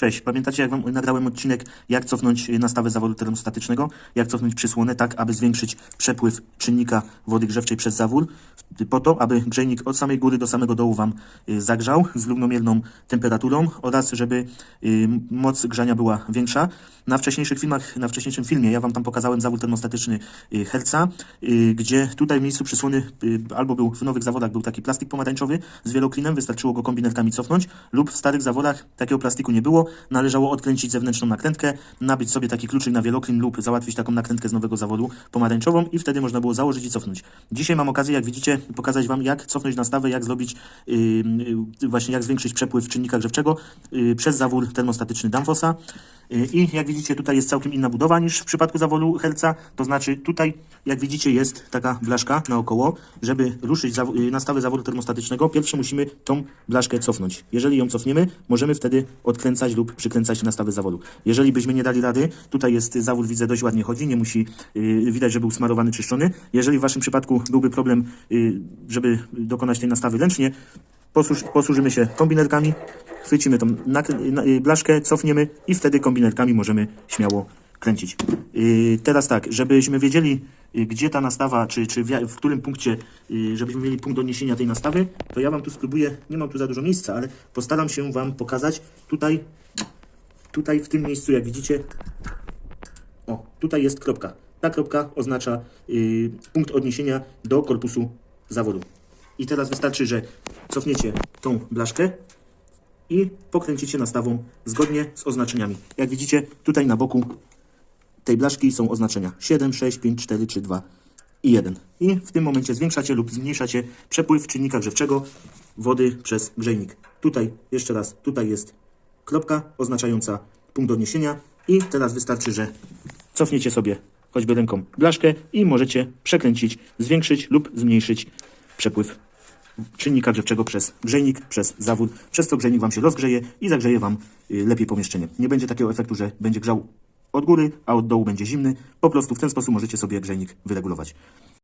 Cześć, pamiętacie jak Wam nagrałem odcinek, jak cofnąć y, nastawę zawodu termostatycznego, jak cofnąć przysłonę tak, aby zwiększyć przepływ czynnika wody grzewczej przez zawór, y, po to, aby grzejnik od samej góry do samego dołu Wam y, zagrzał z równomierną temperaturą oraz żeby moc grzania była większa. Na wcześniejszych filmach, na wcześniejszym filmie ja Wam tam pokazałem zawór termostatyczny Herca, gdzie tutaj w miejscu przysłony albo był w nowych zawodach był taki plastik pomarańczowy z wieloklinem, wystarczyło go kombinerkami cofnąć, lub w starych zawodach takiego plastiku nie było, należało odkręcić zewnętrzną nakrętkę, nabyć sobie taki kluczyk na wieloklin lub załatwić taką nakrętkę z nowego zawodu pomarańczową i wtedy można było założyć i cofnąć. Dzisiaj mam okazję, jak widzicie, pokazać Wam jak cofnąć nastawę, jak zrobić yy, yy, właśnie jak zwiększyć przepływ czynnika grzewczego yy, przez zawór termostatyczny Danfossa. Yy, I jak widzicie, tutaj jest całkiem inna budowa niż w przypadku zawodu Herca, to znaczy tutaj, jak widzicie, jest taka blaszka naokoło. Żeby ruszyć zawo- yy, nastawę zawodu termostatycznego, pierwsze musimy tą blaszkę cofnąć. Jeżeli ją cofniemy, możemy wtedy odkręcać lub przykręcać nastawę zawodu. Jeżeli byśmy nie dali rady, tutaj jest zawód, widzę, dość ładnie chodzi, nie musi, yy, widać, że był smarowany, czyszczony. Jeżeli w Waszym przypadku byłby problem, yy, żeby dokonać tej nastawy ręcznie, posłuż, posłużymy się kombinerkami, chwycimy tą y, blaszkę, cofniemy i wtedy kombinerkami możemy śmiało kręcić. Yy, teraz tak, żebyśmy wiedzieli, y, gdzie ta nastawa, czy, czy w, którym punkcie, y, żebyśmy mieli punkt odniesienia tej nastawy, to ja Wam tu spróbuję, nie mam tu za dużo miejsca, ale postaram się Wam pokazać tutaj, tutaj w tym miejscu, jak widzicie, o, tutaj jest kropka. Ta kropka oznacza y, punkt odniesienia do korpusu zawodu. I teraz wystarczy, że cofniecie tą blaszkę i pokręcicie nastawą zgodnie z oznaczeniami. Jak widzicie, tutaj na boku tej blaszki są oznaczenia 7, 6, 5, 4, 3, 2 i 1. I w tym momencie zwiększacie lub zmniejszacie przepływ czynnika grzewczego wody przez grzejnik. Tutaj, jeszcze raz, tutaj jest kropka oznaczająca punkt odniesienia i teraz wystarczy, że cofniecie sobie choćby ręką blaszkę i możecie przekręcić, zwiększyć lub zmniejszyć przepływ czynnika grzewczego przez grzejnik, przez zawór, przez co grzejnik Wam się rozgrzeje i zagrzeje Wam y, lepiej pomieszczenie. Nie będzie takiego efektu, że będzie grzał od góry, a od dołu będzie zimny. Po prostu w ten sposób możecie sobie grzejnik wyregulować.